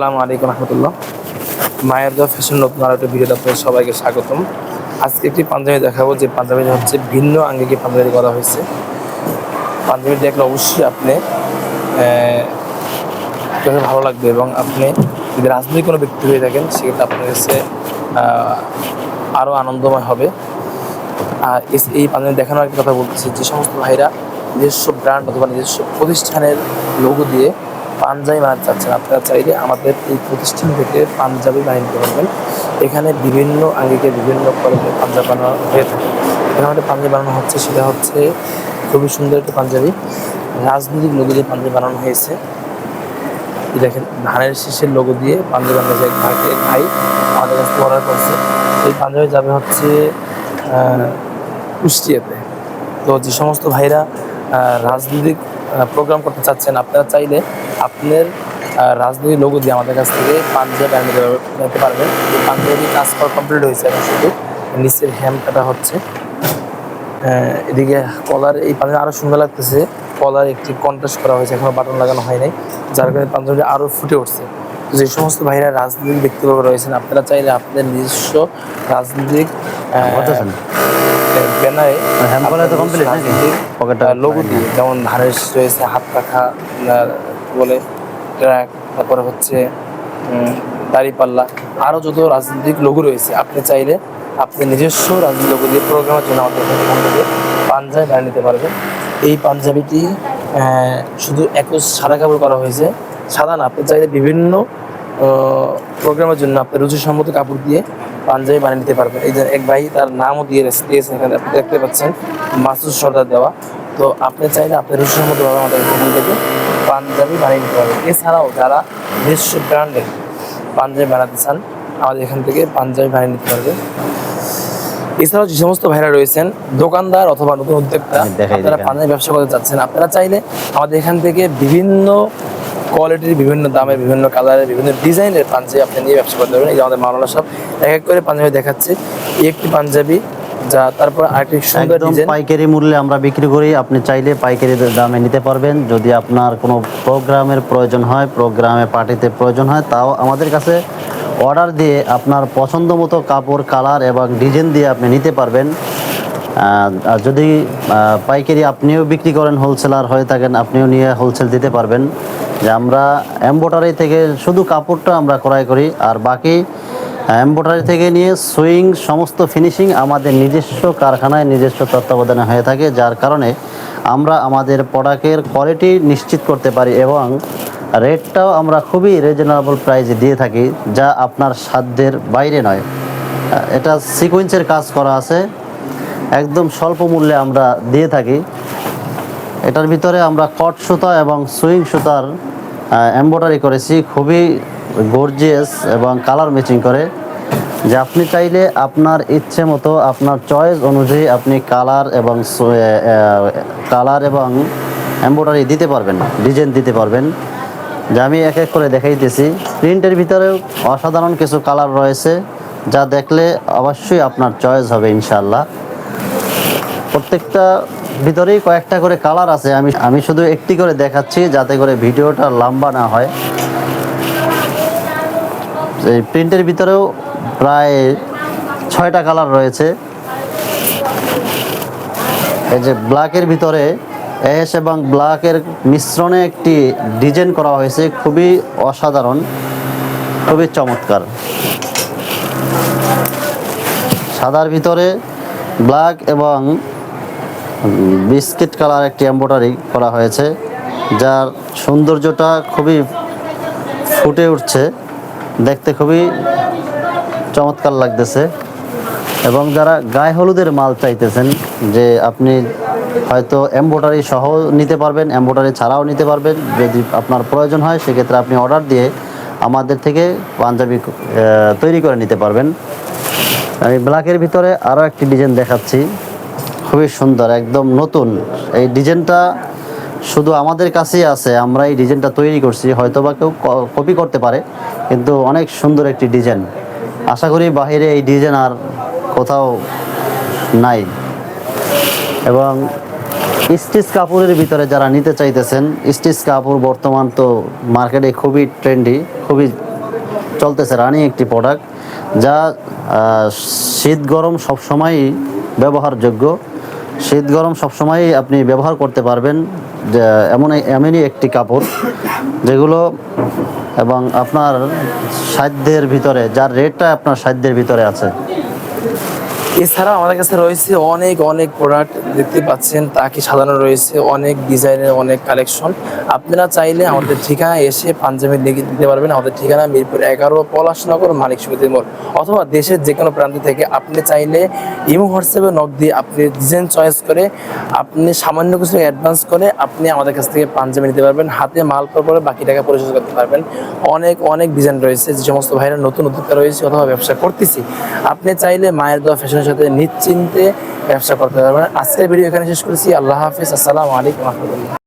আসসালামু আলাইকুম রহমতুল্লাহ। মায়ের দা ফ্যাশন নতুন আরও একটা ভিডিওতে আপনাদের সবাইকে স্বাগতম। আজকে একটি পাঞ্জাবি দেখাবো, যে পাঞ্জাবিটা হচ্ছে ভিন্ন আঙ্গিকে পাঞ্জাবি করা হয়েছে। পাঞ্জাবি দেখলে অবশ্যই আপনি ভালো লাগবে এবং আপনি যদি রাজনৈতিক কোনো ব্যক্তি হয়ে থাকেন, সেক্ষেত্রে আপনার কাছে আরও আনন্দময় হবে। আর এই পাঞ্জাবি দেখানোর একটা কথা বলতেছি, যে সমস্ত ভাইরা নিজস্ব ব্র্যান্ড অথবা নিজস্ব প্রতিষ্ঠানের লোগো দিয়ে পাঞ্জাবি বানাতে চাচ্ছেন আপনারা চাইলে আমাদের এই প্রতিষ্ঠান থেকে পাঞ্জাবি বানিয়ে নিতে পারবেন এখানে বিভিন্ন আঙ্গিকে বিভিন্ন কোয়ালিটির পাঞ্জাব বানানো হয়ে থাকে। এখানে আমাদের পাঞ্জাবি বানানো হচ্ছে, সেটা হচ্ছে খুবই সুন্দর একটা পাঞ্জাবি। রাজনৈতিক লোগো দিয়ে পাঞ্জাবি বানানো হয়েছে। দেখেন, ধানের শীষের লোগো দিয়ে পাঞ্জাবি বানানো হয়েছে। ভাইকে ভাই আমাদের কাছে অর্ডার করছে। এই পাঞ্জাবি যাবে হচ্ছে কুষ্টিয়াতে। তো যে সমস্ত ভাইরা রাজনৈতিক প্রোগ্রাম করতে চাচ্ছেন, আপনারা চাইলে আপনার রাজনৈতিক লোগো দিয়ে আমাদের কাছ থেকে পাঞ্জাব বানিয়ে নিতে- পারবেন। পাঞ্জাবি কাজ করা কমপ্লিট হয়েছে এখন শুধু নিচের হ্যাম কাটা হচ্ছে এদিকে কলার এই পাঞ্জাবি আরও সুন্দর লাগতেছে। কলার একটি কন্ট্রাস্ট করা হয়েছে এখনও বাটন লাগানো হয় নাই। যার কারণে পাঞ্জাবি আরও ফুটে উঠছে। যে সমস্ত ভাইরা রাজনৈতিক ব্যক্তিগত রয়েছেন আপনারা চাইলে আপনাদের নিজস্ব রাজনৈতিক? ব্যানারে লোগো দিয়ে যেমন ধানের রয়েছে হাত রাখা বলে। ট্র্যাক তারপরে হচ্ছে দাড়িপাল্লা। আরও যত রাজনৈতিক লোগো রয়েছে, আপনি চাইলে আপনি নিজস্ব রাজনৈতিক লোগো দিয়ে প্রোগ্রামের জন্য আমাদের থেকে পাঞ্জাবি বানিয়ে নিতে পারবেন। এই পাঞ্জাবিটি শুধু একুশ সাদা কাপড় করা হয়েছে, সাদা না, আপনি চাইলে বিভিন্ন প্রোগ্রামের জন্য আপনি রুচিসম্মত কাপড় দিয়ে পাঞ্জাবি বানিয়ে নিতে পারবেন। এই যে এক ভাই তার নামও দিয়ে দিয়েছেন এখানে, আপনি দেখতে পাচ্ছেন, মাসুদ সর্দার দেওয়া। তো আপনি চাইলে আপনি রুচিসম্মতভাবে আমাদের থেকে পাঞ্জাবি বানিয়ে নিতে পারবেন এছাড়াও যারা নিজস্ব ব্র্যান্ডের পাঞ্জাবি বানাতে চান আমাদের এখান থেকে পাঞ্জাবি বানিয়ে নিতে পারবেন এছাড়াও যে সমস্ত ভাইরা রয়েছেন দোকানদার অথবা নতুন উদ্যোক্তা আপনারা পাঞ্জাবি ব্যবসা করতে চাচ্ছেন আপনারা চাইলে আমাদের এখান থেকে বিভিন্ন কোয়ালিটির বিভিন্ন দামের বিভিন্ন কালারের বিভিন্ন ডিজাইনের পাঞ্জাবি আপনি নিয়ে ব্যবসা করতে পারবেন। এই যে আমাদের মাওলানা সব এক এক করে পাঞ্জাবি দেখাচ্ছে। এই একটি পাঞ্জাবি যা তারপর আরেকটি সুন্দর ডিজাইন পাইকারি মূল্যে আমরা বিক্রি করি। আপনি চাইলে পাইকারি দামে নিতে পারবেন। যদি আপনার কোনো প্রোগ্রামের প্রয়োজন হয় প্রোগ্রামে পার্টিতে প্রয়োজন হয় তাও আমাদের কাছে অর্ডার দিয়ে আপনার পছন্দ মতো কাপড় কালার এবং ডিজাইন দিয়ে আপনি নিতে পারবেন। আর যদি পাইকারি আপনিও বিক্রি করেন হোলসেলার হয়ে থাকেন আপনিও নিয়ে হোলসেল দিতে পারবেন। যে আমরা এম্বোটারি থেকে শুধু কাপড়টা আমরা ক্রয় করি আর বাকি এম্বোটারি থেকে নিয়ে সুইং, সমস্ত ফিনিশিং আমাদের নিজস্ব কারখানায় নিজস্ব তত্ত্বাবধানে হয়ে থাকে, যার কারণে আমরা আমাদের প্রোডাক্টের কোয়ালিটি নিশ্চিত করতে পারি এবং রেটটাও আমরা খুবই রিজনেবল প্রাইসে দিয়ে থাকি, যা আপনার সাধ্যের বাইরে নয়। এটা সিকোয়েন্সের কাজ করা আছে। একদম স্বল্প মূল্যে আমরা দিয়ে থাকি। এটার ভিতরে আমরা কট সুতা এবং সুইং সুতার এমব্রয়ডারি করেছি, খুবই গর্জিয়াস এবং কালার ম্যাচিং করে। যে আপনি চাইলে আপনার ইচ্ছে মতো, আপনার চয়েস অনুযায়ী আপনি কালার এবং কালার এবং এমব্রয়ডারি দিতে পারবেন ডিজাইন দিতে পারবেন। যে আমি এক এক করে দেখাইতেছি। প্রিন্টের ভিতরেও অসাধারণ কিছু কালার রয়েছে, যা দেখলে অবশ্যই আপনার চয়েস হবে ইনশাল্লাহ প্রত্যেকটা ভিতরেই কয়েকটা করে কালার আছে, আমি আমি শুধু একটি করে দেখাচ্ছি, যাতে করে ভিডিওটা লম্বা না হয়। এই প্রিন্টের ভিতরেও প্রায় ছয়টা কালার রয়েছে। এই যে ব্ল্যাকের ভিতরে অ্যাশ এবং ব্ল্যাকের মিশ্রণে একটি ডিজাইন করা হয়েছে, খুবই অসাধারণ, খুবই চমৎকার। সাদার ভিতরে ব্ল্যাক এবং বিস্কিট কালার একটি এম্ব্রয়ডারি করা হয়েছে, যার সৌন্দর্যটা খুবই ফুটে উঠছে, দেখতে খুবই চমৎকার লাগতেছে। এবং যারা গায়ে হলুদের মাল চাইতেছেন যে আপনি হয়তো এম্ব্রয়ডারি সহ নিতে পারবেন এম্ব্রয়ডারি ছাড়াও নিতে পারবেন, যদি আপনার প্রয়োজন হয়, সেক্ষেত্রে আপনি অর্ডার দিয়ে আমাদের থেকে পাঞ্জাবি তৈরি করে নিতে পারবেন। আমি ব্ল্যাকের ভিতরে আরও একটি ডিজাইন দেখাচ্ছি। খুবই সুন্দর, একদম নতুন। এই ডিজাইনটা শুধু আমাদের কাছেই আছে, আমরা এই ডিজাইনটা তৈরি করছি। হয়তো বা কেউ কপি করতে পারে, কিন্তু অনেক সুন্দর একটি ডিজাইন আশা করি বাইরে এই ডিজাইন আর কোথাও নাই। এবং স্টিচ কাপড়ের ভিতরে যারা নিতে চাইতেছেন, স্টিচ কাপড় বর্তমান তো মার্কেটে খুবই ট্রেন্ডি, খুবই চলতেছে রানিং একটি প্রোডাক্ট যা শীত গরম সবসময়ই ব্যবহারযোগ্য। শীত গরম সবসময়ই আপনি ব্যবহার করতে পারবেন এমন এমনই একটি কাপড়, যেগুলো এবং আপনার সাধ্যের ভিতরে যার রেটটা আপনার সাধ্যের ভিতরে আছে এছাড়াও আমাদের কাছে রয়েছে অনেক অনেক প্রোডাক্ট দেখতে পাচ্ছেন। তাকে সাজানো রয়েছে অনেক ডিজাইনের অনেক কালেকশন আপনারা চাইলে আমাদের ঠিকানা এসে পাঞ্জাবি লিখে দিতে পারবেন। আমাদের ঠিকানা মিরপুর এগারো পলাশনগর মালিক সমিতি মোড়। অথবা দেশের যে কোনো প্রান্ত থেকে আপনি চাইলে ইমো হোয়াটসঅ্যাপে নক দিয়ে আপনি ডিজাইন চয়েস করে আপনি সামান্য কিছু অ্যাডভান্স করে আপনি আমাদের কাছ থেকে পাঞ্জাবি নিতে পারবেন। হাতে মাল পাওয়ার পরে বাকি টাকা পরিশোধ করতে পারবেন। অনেক অনেক ডিজাইন রয়েছে। যে সমস্ত ভাইরা নতুন উদ্যোক্তা রয়েছে অথবা ব্যবসা করতেছি, আপনি চাইলে মায়ের দোয়া ফ্যাশনের সাথে নিশ্চিন্তে ব্যবসা করতে পারবেন। আজকের ভিডিও এখানে শেষ করেছি। আল্লাহ হাফিজ। আসসালামু আলাইকুম। রহমতুল্লাহ